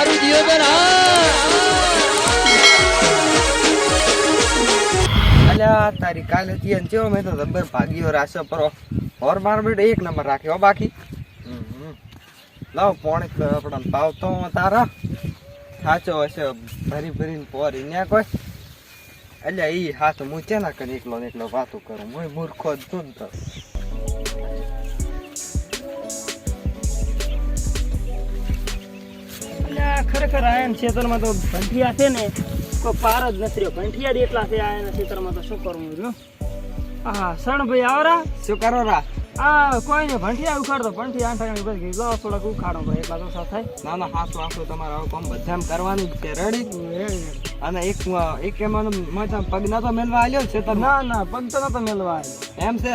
મારું જીવન અલ્યા તારી કાલે હતી અને ચેવો મેં તો જબ્બર ભાગ્યો રાશો પરો ઓર મારો બેટો એક નંબર રાખ્યો બાકી. લાવ પોણે આપણા ભાવ તો તારા. સાચો હશે ભરી ભરીને પોરી. ને કોઈ? અલ્યા ઈ હાથ હું ચેના કરી એકલો ને એકલો વાતો કરું. હું મૂર્ખો જ તું ને તો. અલ્યા ખરેખર આયન ખેતરમાં તો ભંઠિયા છે ને કોઈ પાર જ નથી રહ્યો. ભંઠિયા જ એટલા છે આયન ખેતરમાં તો શું કરવું જો હા? સણ ભાઈ આવરા? શું કરો રા? આ કોઈ ને ભંઠિયા ઉખાડતો. ભંઠિયા આંઠાણી ગઈ લાવો થોડાક ઉખાડો ભાઈ એટલા તો સા થાય. ના ના હાસો હાસો તમારે હવે કામ બધામ કરવાનું જ છે. રેડી અને એક એક એમાં મજા પગ ના તો મેલવા આલ્યો છે તો ના ના પગ તો નતો મેલવા આલ્યો. એમ છે?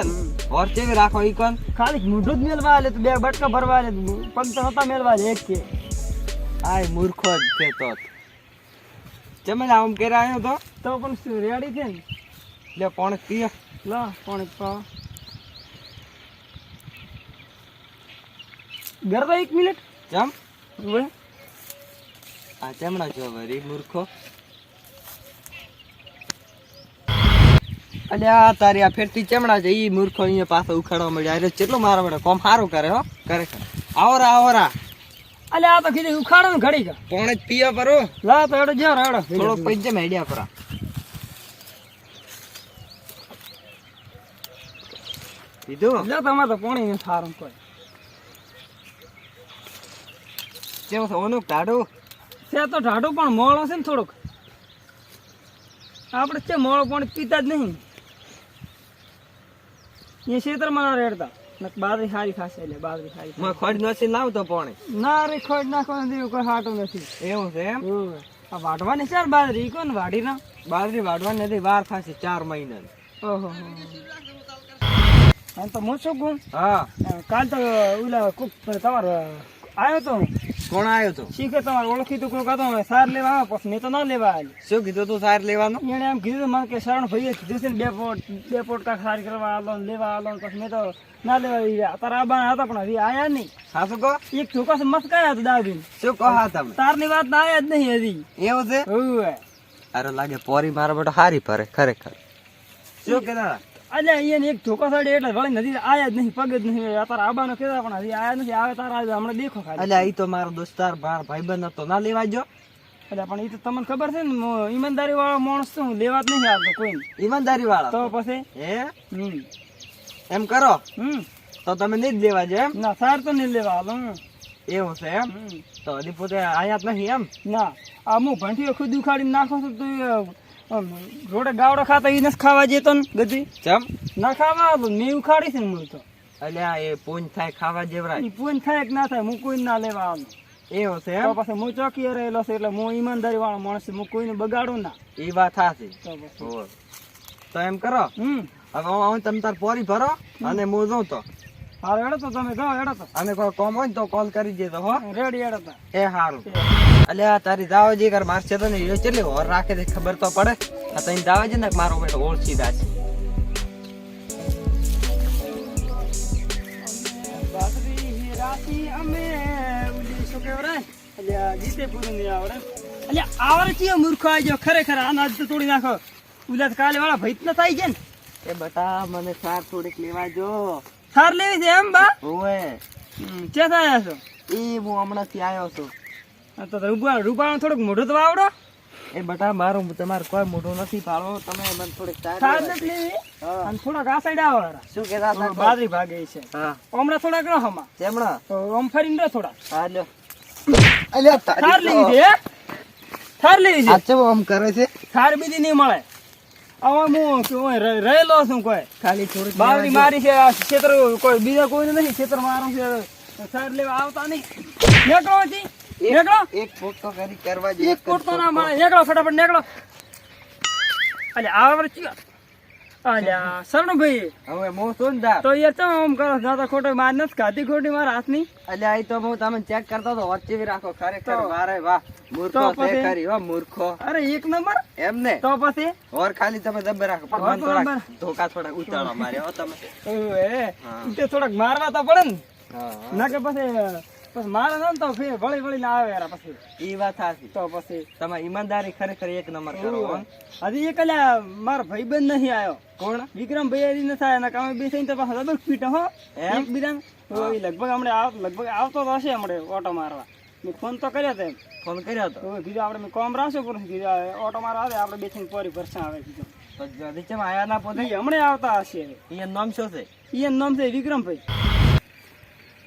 હોર ઓર કેવી રાખો ઈ કોણ? ખાલી મૂઢું જ મેલવા આલે તો બે બટકા ભરવા આલે પગ તો નતા મેલવા આલે એક કે. આય મૂર્ખો જ છે તો ચમે આમ કેરા આવ્યો તો? તો પણ રેડી છે ને? લે પોણે પીએ. લા પાણી પા. ગરબા એક મિનિટ. ચમ? ઉભે. આ ચમણા જો વરી મૂર્ખો. અલ્યા તારી આ ફેરતી ચમડા છે ઈ મૂર્ખો અહીંયા પાછો ઉખાડવા મળ્યા. અરે કેટલો મારો મળે કોમ સારું કરે હો? કરે આવો આવરા આવરા. અલે આ તો કીધું ઉખાડો ને ઘડી કા પોણે જ પીયા પરો? લા તો હેડો જ્યાં હેડો થોડો પૈસે મેડ્યા પરા. કીધું? લે તમારે તો પાણી ને સારું કોઈ. કેવું છે ઓનો ટાડો છે તો ટાડો પણ મોળો છે ને થોડુંક. આપણે છે મોળો પાણી પીતા જ નહીં. એ ક્ષેત્રમાં રેડતા બાજરી સારી ખાશે એટલે બાજરી સારી મેં ખોડ નથી લાવતો પણ. ના રે ખોડ નાખવાનું કોઈ હાટું નથી. એવું છે એમ? આ વાઢવાની ચાર બાજરી કોણ વાઢી ના બાજરી વાઢવાની નથી વાર થશે ચાર મહિના ઓહો તો હું શું કહું હા. કાલ તો ઓલા કોક તમારો આવ્યો તો કોણ આવ્યો તો? શીખે તમારે ઓળખી તો કોઈ હતો સાર લેવા આવે પછી મેં તો ના લેવા આવ્યો શું કીધું તું સાર લેવાનો? એને એમ કીધું મને કે શરણ ભાઈએ કીધું છે ને બે પોટ બે પોટ કાંક સાર કરવા આલો ને લેવા આલો ને પછી મેં તો ના લેવા આવ્યા તારા આબા હતા પણ હજી આયા નહીં. હા શું કહો? એક છોકરો મસ્ત કયા હતો દાદી શું કહો હા તમે? તારની વાત ના આયા જ નહીં હજી. એવું છે? હોવે અરે લાગે પોરી મારા બેટો હારી ફરે ખરેખર. શું કહેતા અલ્યા અહીંયા એક ધોકા સાડે એટલે વળી નથી આયા જ નહીં પગ જ નહીં. તારા આબાનો કહેતા પણ હજી આયા નથી આવે તારા આજે હમણાં દેખો ખાલી. અલ્યા ઈ તો મારો દોસ્તાર માર ભાઈબંધ હતો ના લેવા જો. એટલે પણ એ તો તમને ખબર છે ને ઈમાનદારી વાળો માણસ તો હું લેવા જ નહીં આવતો કોઈ ઈમાનદારી વાળો તો પછી? હે? હમ. એમ કરો? હમ. તો તમે નહીં જ લેવા જો એમ? ના સાર તો નહીં લેવા હાલો એવું છે એમ? તો હજી પોતે આયા જ નહીં એમ? ના આ હું ભંઠીઓ ખુદ ઉખાડીને નાખો છું તો એ, રોડે ગાવડો ખાતા એ નથી ખાવા જતો ને ગધી? ચમ? ના ખાવા મેં ઉખાડી છે ને મૂળ તો. અલ્યા એ પૂંજ થાય ખાવા જેવરા એ પૂન થાય કે ના થાય હું કોઈ ના લેવા આવું. એ છે તો પછી હું ચોકી રહેલો છે એટલે હું ઈમાનદારી વાળો માણસ છું હું કોઈને બગાડું ના. ઈ વાત થાશે તો તો એમ કરો. હમ. હવે હું તમે તાર પોરી ભરો અને હું જોઉં તો. હારો એડો તો તમે જાઓ એડો તો. અમે કોઈ કોમ હોય ને તો કોલ કરી દેજો હો. રેડી એડો તો. એ હારું. અલ્યા તારી દાવાજી કર માર છે તો ને એ ચેટલી હોર રાખે તે ખબર તો પડે. આ તઈ દાવાજી ને મારો બેટો ઓળખી દા છે. બાદરી અમે ઉલી શું કહેવાય અલ્યા જીતે પૂરું નહીં આવડે અલ્યા આવડે મૂર્ખો આવી ગયો? ખરેખર આના તો તોડી નાખો. ઉલા તો કાલે વાળા ભઈત ન થાય છે ને. એ બતા મને સાર થોડીક લેવા જો. થાર લેવી છે એમ બા? ઓએ ચે થાય છો? એ હું હમણાં થી આવ્યો છું તો રૂપા રૂપાનું થોડુંક મોઢું તો આવડો એ બટા મારો તમારે કોઈ મોઢું નથી પાડો તમે મને થોડીક થાર નથી લેવી? અને થોડાક આ સાઈડ આવો શું કહેતા હતા? બાદરી ભાગે છે. હા. હમણાં થોડાક રહો હમણાં. તેમણા તો આમ ફરીને રહો થોડા હા લ્યો. અલ્યા થાર લેવી છે થાર લેવી છે. આમ કરે છે? થાર બીજી નહીં મળે. હવે હું શું રહેલો છું કોઈ. ખાલી થોડી બાવડી મારી છે આ ક્ષેત્ર કોઈ બીજા કોઈ નથી ક્ષેત્ર મારું છે સાર લેવા આવતા નહીં. નીકળો હતી નીકળો. એક ફોટો કરી કરવા જોઈએ એક ફૂટ તો ના મારે નીકળો ફટાફટ નીકળો. અલે આવડે ચિયો. અલ્યા શરણભાઈ. હવે હું શું દાર તો યાર ચમ આમ કરો ના ખોટો માર નથી ખાધી ખોટી મારા હાથની? અલ્યા આ તો હું તમે ચેક કરતા તો વચ્ચે રાખો ખરેખર વારે વાહ મૂર્ખો તો કરી હો મૂર્ખો. અરે એક નંબર? એમ ને? તો પછી? ઓર ખાલી તમે દબ્બે રાખો પણ. ધોકા થોડાક ઉતાળો મારે હો તમે. તે થોડાક મારવા તો પડે ને. ના કે પછી પછી મારે ને તો ફેર વળી વળી ના આવે યાર પછી. ઈ વાત સાચી. તો પછી તમે ઈમાનદારી ખરેખર એક નંબર કરો હજી એક અલ્યા મારો ભાઈબંધ નહીં આવ્યો કોણ? વિક્રમ ભાઈ હજી નથી આવ્યા તો પાછા ડબલ ફીટ હો. લગભગ હમણાં આવ લગભગ આવતો તો હશે હમણે ઓટો મારવા. મેં ફોન તો કર્યો તેમ ફોન કર્યો તો? તો કીધું આપણે મેં કોમ રાખ્યો પૂરું કીધું ઓટો મારવા આવે આપણે બે થઈને પોરી ભરસા આવે. કીધું તો જલ્દી ચમ આયા ના પોતે? હમણે આવતા હશે. એ નામ શું છે? એ નામ છે વિક્રમભાઈ.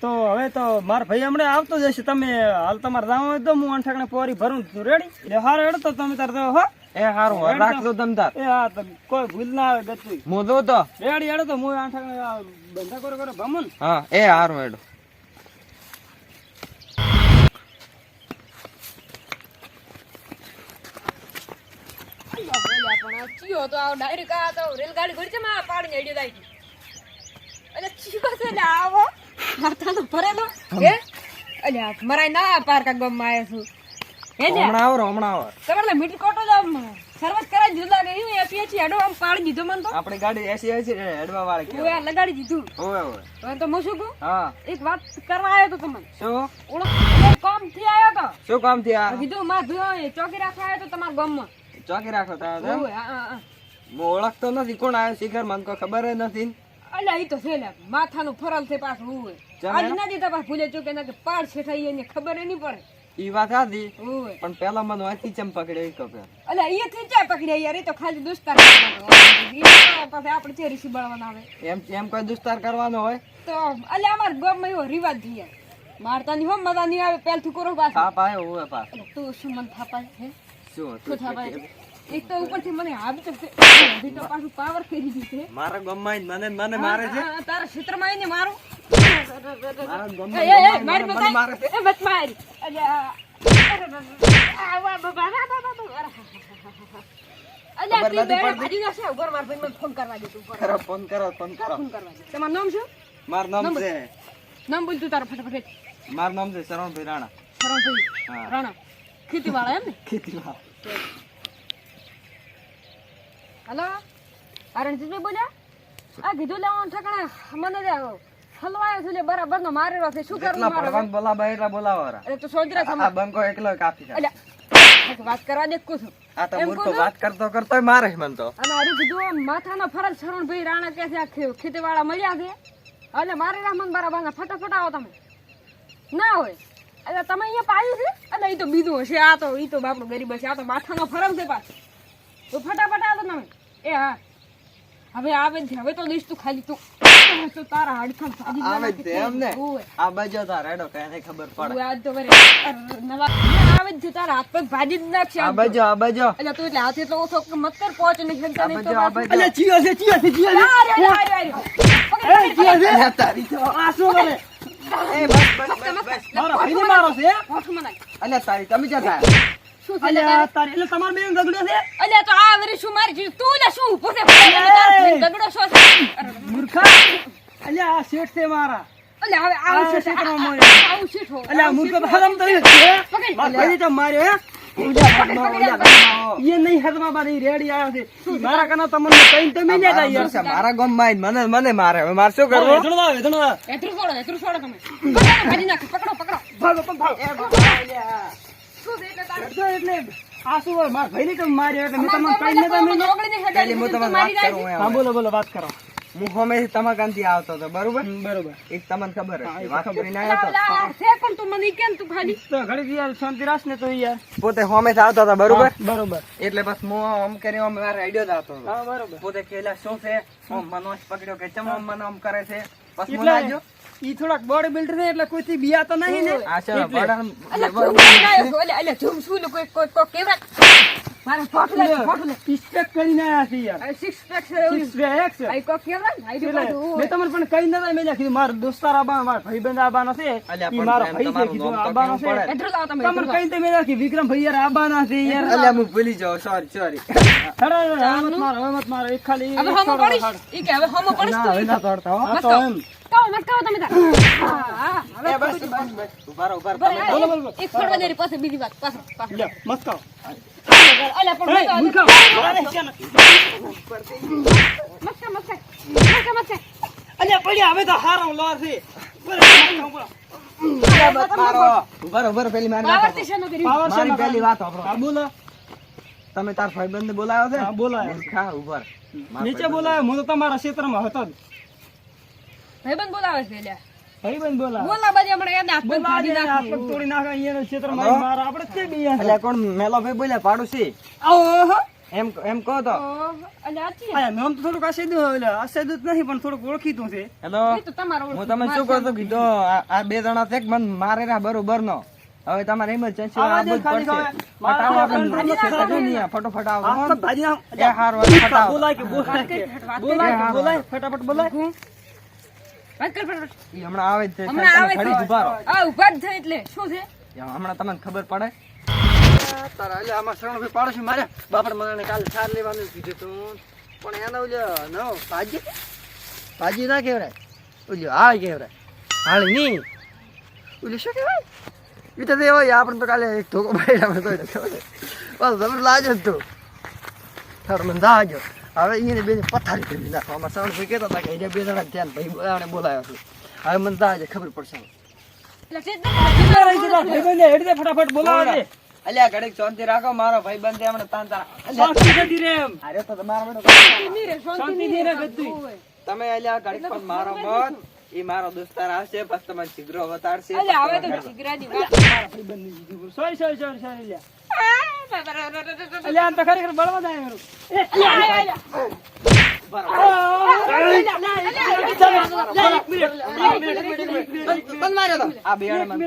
તો હવે તો મારા ભાઈ હમણાં આવતો જ હશે. તમે હાલ તમારે જવું હોય તો હું અંઠાકણે પોરી ભરું છું. રેડી એ હારો હેડો તો તમે તાર તો હો? એ હારું રાખજો તમ એ હા તો કોઈ ભૂલ ના આવે ગતું. હું જો તો. રેડી હેડો તો હું આ બંધા કરો કરો ભમન. હા એ હારું હેડો. પણ ચિયો તો આ ડાયરેક્ટ આ તો રેલગાડી ઘડી છે માં પાડી હેડ્યો જાય એટલે ચિયો છે ને આવો. માથાનો ભરેલો હે. અલ્યા મરાય ના પારકા ગામમાં આવ્યો છું. હે ને હમણાં આવો હમણાં આવો. તમારે મીટર કોટો જ આમ સર્વિસ કરાવી દીધું લાગે હું એસી એસી હેડો આમ પાડી દીધો મને તો. આપણી ગાડી એસી એસી હેડવા વાળી કે ઓય લગાડી દીધું. ઓય ઓય હવે તો હું શું કહું? હા. એક વાત કરવા આવ્યો તો તમને. શું? ઓળખ કામથી આવ્યો તો? શું કામ થયા કીધું માર ભાઈ ચોકી રાખવા આવ્યો તો તમારો ગમમાં ચોકી રાખો તા હા, ઓળખતો નથી કોણ આવ્યો શિખર મને કોઈ ખબર જ નથી અલ્યા ઈ તો છે ને માથાનું ફરલ છે પાછું હોય આજ ના દીધા પાછું ભૂલે ચૂકે ના પાડ છે થઈ એને ખબર નહીં પડે. ઈ વાત હોય પણ પેલા મને આથી ચમ પકડ્યો ખબર અલ્યા ઈ થી ચા પકડ્યા યાર? ઈ તો ખાલી દોસ્તાર પાસે આપણે ચેરી રીસી બળવાનો આવે. એમ એમ કોઈ દુસ્તાર કરવાનો હોય? તો અલ્યા અમાર ગામમાં એવો રિવાજ છે મારતા ની હો મજા નહીં આવે પેલથી કરો પાછા. થાપ આવ્યો હોય પાસ તું શું મન થાપાય છે? શું થાપાય એક તો ઉપરથી મને હાથ તો છે હજી તો પાછું પાવર કરી દીધું છે. મારા ગામમાં જ મને મને મારે છે? તારા ક્ષેત્રમાં આવીને મારું મારા એ, ગામમાં એ, એ, મારી મને મારે છે? એ. અલ્યા, તી ભાજી ફોન કરવા દે તું, કરો ફોન કરો ફોન કરો. ફોન કરવા દે. તમારું નામ શું? મારું નામ. છે નામ બોલ તું તારું ફટાફટ. મારું નામ છે શરણભાઈ રાણા. શરણભાઈ રાણા. ખેતીવાળા એમ ને? ખેતીમાં હલો? આ રણજીતભાઈ બોલ્યા? આ કીધું લેવાનું ઠેકાણે મને હલવાયો છું બરાબર નો મારેલો છે. શું કરવું મારે? બોલાવા એટલા બોલાવારા એટલે તું સોજરા છે આ બંકો એકલો કાપી અલ્યા વાત કરવા દે છું. આ તો મૂર્ખો વાત કરતો કરતો મારે મન તો. અને હરી કીધું માથાનો ફરજ શરણભાઈ રાણા કે છે આ ખેતીવાળા મળ્યા છે. એટલે મારે રામન બરાબર ફટાફટ આવો તમે. ના હોય. એટલે તમે અહીંયા પાયું છે? એટલે એ તો બીજું હશે. આ તો એ તો બાપડો ગરીબ હશે. આ તો માથાનો ફરજ છે પાછો. તો ફટાફટ આવો તમે. એ હા. હવે આવે છે. હવે તો દઈશ તું ખાલી તું તો તારા હાડકાં ભાજી આવે છે એમને આ બાજુ તાર હેડો કઈ ખબર પડે. આજ તો વરે નવા આવે છે. તારા હાથ પર ભાજી જ નાખશે આ બાજુ આ બાજુ. એટલે તું એટલે હાથે તો ઓછો મત્તર કર પહોંચ નહીં શકતા આ નહીં તો આ અલ્યા ચિયો છે ચિયો છે ચિયો છે. આ આ આ પકડ, પકડ. અલ્યા, તારી તો આ શું કરે? એ બસ બસ બસ મારો ભાઈને મારો છે? હોઠમાં નાખ. અલ્યા તારી તમે જ્યાં થાય? મારી ગમમાં મને મને મારે. હવે મારે શું કરવું પકડો, પકડો એટલે આ શું માર્યો? એટલે મેં તમને કઈ નતા હું બોલો બોલો વાત કરો. હું તમારા આવતો હતો બરોબર? બરોબર. એક તમને ખબર વાત કરીને આવ્યો હતો પણ તું મને કેમ તું ખાલી? તો યાર શાંતિ રાખ ને તો યાર. પોતે હોમેથી આવતો હતો બરોબર? બરોબર. એટલે બસ હું આમ કરી આમ મારે આઈડિયો જ આવતો હતો. બરોબર. પોતે કેલા શું છે? મનોજ પકડ્યો કે ચમ આમ કરે છે? એટલે ઈ થોડાક બોડી બિલ્ડર ને એટલે કોઈથી બિયા તો નહીં ને આશા છે એટલે. ઝૂમ શું કોઈ- કોઈ- કોઈ કેવડા? મારે ફોટો લે, ફોટો લે. Respect કરીને આયા છે યાર six pack છે. Six pack છે. આ કોઈ કેવડા ને? આ જો એટલે પાછું. મેં તમને પણ કઈ નતા મેં કીધું મારો દોસ્તાર આબા માર ભાઈબંધ આબાનો છે અલ્યા, ઈ મારો ભાઈ છે કીધું આબાનો છે. એથરું લાવો તમે, તમને. કઈ તો મેં કીધું વિક્રમ ભાઈ યાર આબાના છે યાર અલ્યા હું ભૂલી જાઉં સોરી સોરી હેડો, હમત મારો હમત મારો એક ખાલી હવે હોમો પડીશ? ઈ કે હવે હોમો પડીશ તું? હવે ના તોડતા હો મત તો. એમ કહો, મત કહો તમે. હા, હા, હવે બસ બસ બસ ઊભા રહો ઊભા રહો. બોલો, એક- બોલો. એક ફોડવા દેરી પાસે બીજી વાત પાછળ. લ્યો, મસ્ત કહો. અલા, પણ. મત કહો, મત કહો. અલ્યા પડ્યા હવે તો હારો લોર છે તમે તાર ભાઈબંધ બોલાયો છે રહો. મારા નીચે બોલાયો હું તો તમારા ક્ષેત્રમાં હતો ભાઈબંધ બોલાવે છે લ્યા. ભાઈબંધ બોલા બાજુ હમણાં એને હાથ પગ બોલાવો ભાજી ને, હાથ પગ નાખ્યું. તોડી નાખો અહીંયાના ક્ષેત્રમાં હલો? મારા. આપણે જ બી અહીંયા. કોણ મેલો ભાઈ બોલ્યા? પાડોશી. ઓહો. એમ એમ કહો તો. ઓહો, અને આથી. અરે, નામ તો થોડુંક અસેદું એટલે અસેદું જ પણ થોડુંક ઓળખીતું છે. હેલો. એ તો તમારો હું તમે શું કહો છો આ આ બે જણા છે કે મને મારે રહ્યા બરોબર નો હવે તમારે ઇમરજન્સી પડશે. આ ફટોફટ આવો બોલાય ફટાફટ બોલાય. વાત કર ફટાફટ. ઈ હમણાં આવે જ છે હમણાં આવે છે. ઊભા રહો. આ ઊભા જ છે એટલે શું છે? હમણાં તમને ખબર પડે. તારા એટલે આમાં શરણભાઈ પાડોશી માર્યા બાપડ મને કાલે સાર લેવાનું કીધું તું. પણ એને ઓલ્યો નો ભાજી? ભાજી ના કહેવાય. ઓલ્યો હાળ કહેવાય. હાળી નહીં ઓલ્યો શું કહેવાય? એ તો એવો આપણે તો કાલે એક ધોકો ભાઈ આપણે તો ખબર બસ તમે લાજો જ તું. થાર મને દાજો હવે એને બે પથારી કરી નાખો આમાં ભાઈ કહેતા હતા કે એને બે જણા ધ્યાન ભાઈ બોલાવને બોલાવ્યો છું. હવે મને તાજે ખબર પડશે ફટાફટ બોલાવો અલ્યા ઘડીક શાંતિ રાખો મારો ભાઈ બંધ હમણાં તાન તારા અરે તો તમારા રહે રહે. તમે અલ્યા ઘડીક પણ મારો મત. ઈ મારો દોસ્તાર આવશે પછી તમને છિદ્રો વતાડશે અરે હવે તો શીઘ્રાની વાત. સોરી સોરી સોરી સોરી લ્યા. અલ્યા તો ખરેખર બળવા જાય મારું. મારા માર્યા. તો. મારે મને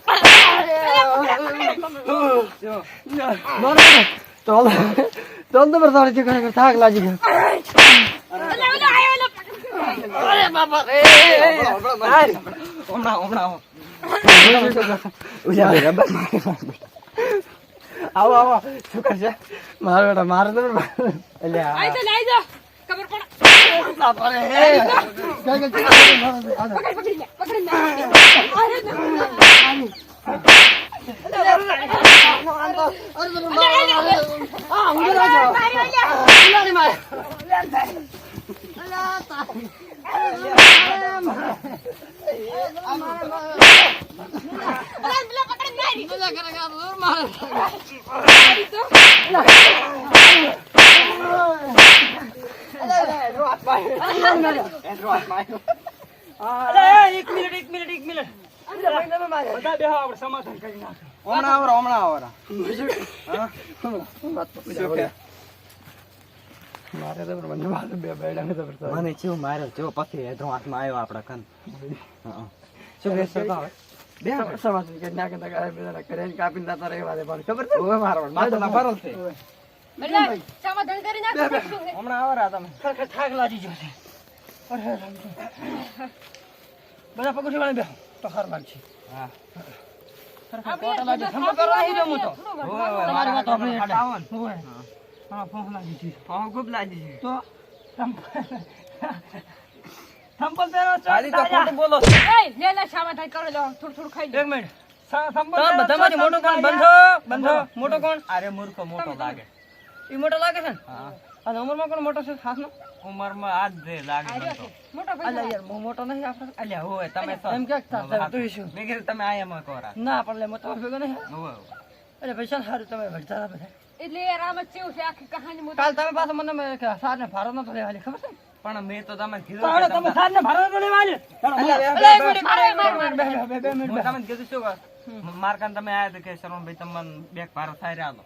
બરાબર છે ખરેખર થાક લાગી ગયો હમણાં હમણાં આવો આવો શું કરશે મારો બેટા. મારે તો અલ્યા આઈ તો લઈ જા. ખબર પડે. પકડ, એક મિનિટ એક મિનિટ એક મિનિટ. બધા બેહો આપણે સમાધાન કરી નાખો. હમણાં આવરો હમણાં આવરો. હા? શું કે? મારે તો મને મારે બે બેડા તો પડતા મને ચેવું પછી હેઠો હાથમાં આવ્યો આપણા કન. હા. શું કે છે તો હવે? બે. સમાધાન કરી નાખે તો બેડા કરીને કાપીને જતા રહેવા દે પણ ખબર છે? ઓય મારો માથાના ફરલ છે. સમાધાન કરી નાખ. હમણાં આવરા તમે. ખરેખર થાક લાગી ગયો છે. અરે રામ. બધા પગું વાળા બેહો. તો હાર લાગશે હા. ને. મોટો કોણ? બંધો? બંધો? મોટો કોણ? અરે મૂર્ખો મોટો લાગે. ઈ મોટો લાગે છે ને? હા. અને ઉંમરમાં કોણ મોટો છે? હાથનો ઉંમરમાં આજ દે લાગે મોટો. ભાઈ અલ્યા યાર હું મોટો નહીં આપણે. અલ્યા હોય તમે તો એમ કે થાય તું શું? મેં કીધું તમે આયામાં કોરા ના પણ લે મોટો ભેગો નહીં. હોય અરે પૈસા સારું તમે ભરતા બધા. એટલે યાર આમ જ છે આખી કહાની મોટી. કાલ તમે પાછો મને મેં સારને ભારો નતો લેવાની ખબર છે? પણ મેં તો તમને કીધું તમે તમે- સારને ભારો નતો અલ્યા, અલ્યા, એક મિનિટ, મારે, મારે, બે મિનિટ, બે મિનિટ, હું કીધું શું મારકાન તમે આયા કે કે શરણભાઈ તમને બેગ ભારો થાય રહ્યા આલો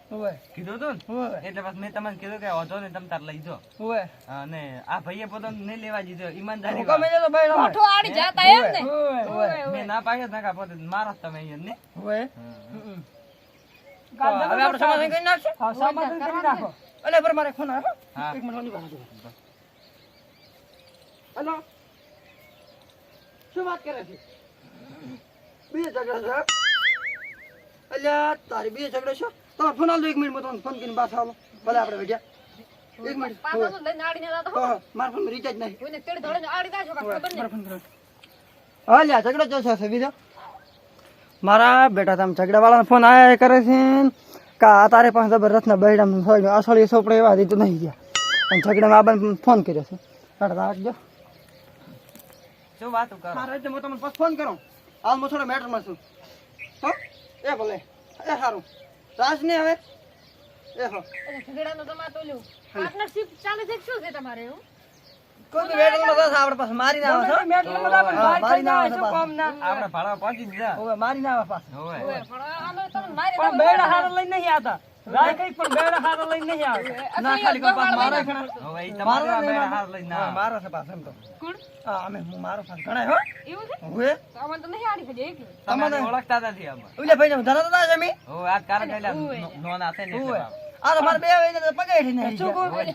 કીધું તું એટલે પછી મેં તમને કીધું કે વાંધો ને તમે તાર લઈ જો. અને આ ભાઈએ પોતાને નહીં લેવા દીધો ઈમાનદારી હુકમ તો ભાઈ મોટો આડી જાતા એમ ને? મેં ના પાડ્યો ના પોતે મારા તમે અહીંયા ને. હવે. આપણે સમાધાન કરી નાખશું? હા, સમાધાન કરી નાખો. અલ્યા, બરાબર, મારે ફોન આવ્યો. એક મિનિટ ઓલી બાજુ. હલો. શું વાત કરે છે? બીજો ઝઘડા છે અલ્યા તારી બે ઝઘડો છો? તમારે ફોન આલો એક મિનિટ તમને ફોન કરીને પાછા આવો. ભલે આપણે વેઠ્યા એક મિનિટ. મારા ફોન રિચાર્જ નહીં. કોઈને તેડી ધોળીને આડી જાય છો કાંઈ ખબર નહીં. મારા ફોન કરો હા લ્યા ઝઘડો જોશો છે બીજો મારા બેટા તમે ઝઘડા વાળાનો ફોન આયા કરે છે કા તારે પાસે જબરદસ્ત ના બૈડા અસળી સોપડે એવા દીધું નહીં ગયા. અને ઝઘડામાં આબાને ફોન કર્યો છે. બેટા રાખજો શું વાત કરો? મારે હું તમને ફોન કરું. હાલ હું થોડો મેટરમાં છું. હો? એ ભલે. એ સારું રાજ ને હવે. એ હો. ઝઘડાનો તમારે તો partnership ચાલે છે શું છે તમારે એવું? કોઈ બી મેટરમાં જશે આપણે પાસે મારી ના આવે હા, મારી ના આવે પાછો. આપણે ભાડા પહોંચી દીધા હવે મારી ના આવે પાછો. ઓય, પણ આમે તમે મારી પણ બેડા હાર લઈને નહીં રાય કઈ પણ બેડા હાર લઈને નહીં આવે. ના ખાલી કો પાસ મારો છે હવે તમારે બેડા હાર લઈને ના હા, મારો છે પાસ એમ તો. કોણ? હા અમે હું મારો પાસ ગણાય હો. એવું છે? હવે? તો તો નહીં આડી હજી એક તમને ઓળખતા નથી અમે ઓલે ભાઈ ને ધરા તો જમી? હોવે, આ કારણ કે હોવે. નોના છે ને ઓવે. આ તમાર બે વેજે પગે હેઠી નહીં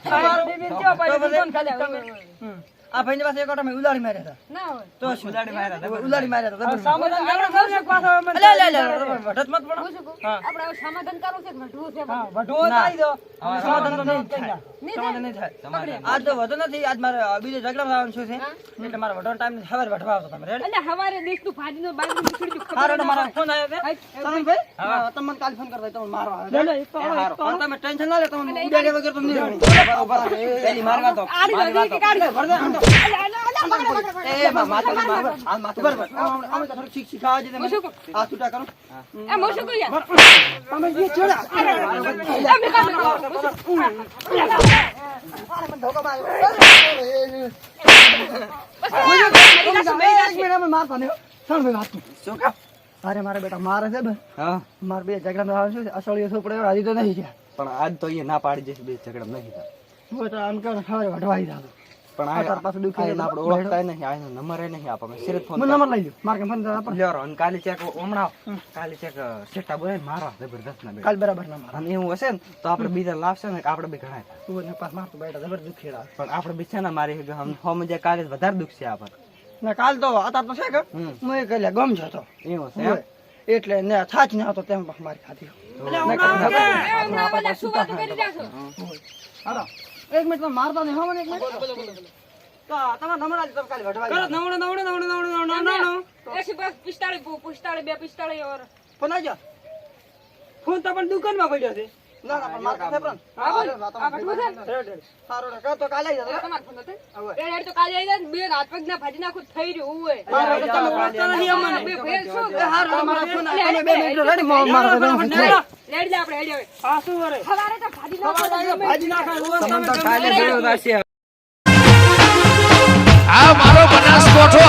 તમારું બેબી કેવા પાડી ફોન ખાલી હમ. આ ભાઈ પાસે એક ઓટો ઉલાડી માર્યા હતા. ના હોય. તો ઉલાડી માર્યા હતા. ઉલાડી માર્યા હતા આપણે એક પાછો. લે લે અલે વઢત મત પણ હું શું કહું? આપણે હવે સમાધાન કરવું છે વઢવું છે? દો. સમાધાન તો નહીં થાય. સમાધાન નહીં થાય. આજ તો વધુ નથી. આજ મારે બીજો ઝઘડા થવાનું શું છે? એટલે મારે વઢવાનો ટાઈમ નથી. હવે વઢવા આવતો તમે. રેડી એટલે હવારે દેશનું ભાજીનું બાજરીનું ખીચડી ખબર હારો ના મારા ફોન આવ્યો છે. તમે ભાઈ હા. તમને કાલ ફોન કરતા તમને મારવા આવે. લે પણ તમે ટેન્શન ના લે તમે ઉડાડે વગર તમને નહીં બરાબર. પેલી મારવા તો. આડી કાઢી દો. ભરદે, શું શું. શું? અરે મારા બેટા મારે છે મારે બે ઝઘડા આવે છે અસળીઓ સોપડે હજી તો નહીં છે પણ આજ તો એ ના પાડી જશે બે ઝઘડા નહીં થાય આમ કહું વઢવાઈ જાવ પણ આ તાર પાસે દુખે આપણે ઓળખતા નહીં આ નંબર નહીં આપણને સિરત ફોન નંબર લઈ લ્યો. મારે ફોન કરો લ્યો અને કાલે ચેક હમણાં કાલે ચેક સેટા બોલાય મારા જબરદસ્ત ના કાલ બરાબર ના મારા. અને એવું હશે ને તો આપણે બીજા લાવશે ને આપણે બી ઘણા તું એને પાસ મારતો બેટા જબર દુખેડા પણ આપણે બી છે ને મારી હમ કાલે વધારે દુઃખ છે ના કાલ તો અત્યારે તો છે કે. હું એ ગમ જતો. એવું છે એટલે ને થાચ ને હતો તેમ પાછું મારી ખાધી. કરી એક મિનિટ તમે મારતા નહીં હો મને એક મિનિટ. તો તમારો નંબર આલી તમે કાલે વઢવાઈ એસી બસ પિસ્તાળી પુ- પિસ્તાળીસ, બે પિસ્તાળીસ ઓર. ફોન આવજો. ફોન તો પણ દુકાનમાં પડ્યો છે. ના ના પણ મારતા થાય પણ. આ સારું રેડ. તો કાલે આવી એ જતો ફોન હતો? હવે. તો કાલે આવી જાય ને, બે હાથ પગના ભાજી નાખું થઈ રહ્યું હોય. મારો તો તમે ઓળખતા નથી અમને. બે ભેળ શું? હારું, ફોન તમે બે મિનિટ રેડી મારો તો તમે લેડી આપણે, હેડી સવારે તો ભાજી નાખો તો ગમે. તમને કાલે ભેળો થશે આ મારો બનાસકોઠો